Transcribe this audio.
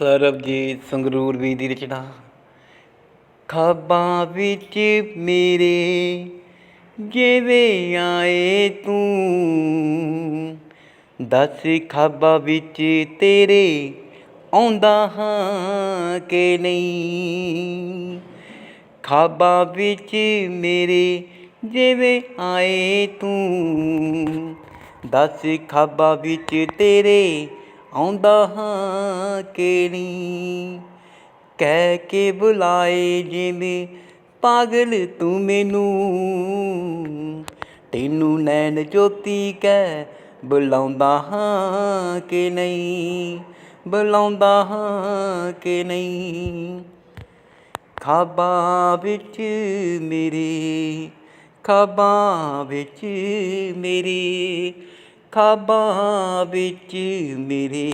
ਸਰਬਜੀਤ ਸੰਗਰੂਰ ਵੀ ਦੀ ਰਚਨਾ। ਖਾਬਾਂ ਵਿੱਚ ਮੇਰੇ, ਜਿਵੇਂ ਆਏ ਤੂੰ। ਦੱਸ ਖਾਬਾਂ ਵਿੱਚ ਤੇਰੇ ਆਉਂਦਾ ਹਾਂ ਕਿ ਨਹੀਂ? ਖਾਬਾਂ ਵਿੱਚ ਮੇਰੇ, ਜਿਵੇਂ ਆਏ ਤੂੰ। ਦੱਸ ਖਾਬਾਂ ਵਿੱਚ ਤੇਰੇ ਆਉਂਦਾ ਹਾਂ ਕਿ ਨਹੀਂ ਕਹਿ ਕੇ ਬੁਲਾਏ ਜਿਵੇਂ ਪਾਗਲ ਤੂੰ ਮੈਨੂੰ। ਤੈਨੂੰ ਨੈਣ ਜੋਤੀ ਕਹਿ ਬੁਲਾਉਂਦਾ ਹਾਂ ਕਿ ਨਹੀਂ? ਬੁਲਾਉਂਦਾ ਹਾਂ ਕਿ ਨਹੀਂ? ਖਾਬਾਂ ਵਿੱਚ ਮੇਰੇ, ਖਾਬਾਂ ਵਿੱਚ ਮੇਰੇ। ਖਾਬਾਂ ਵਿੱਚ ਮੇਰੇ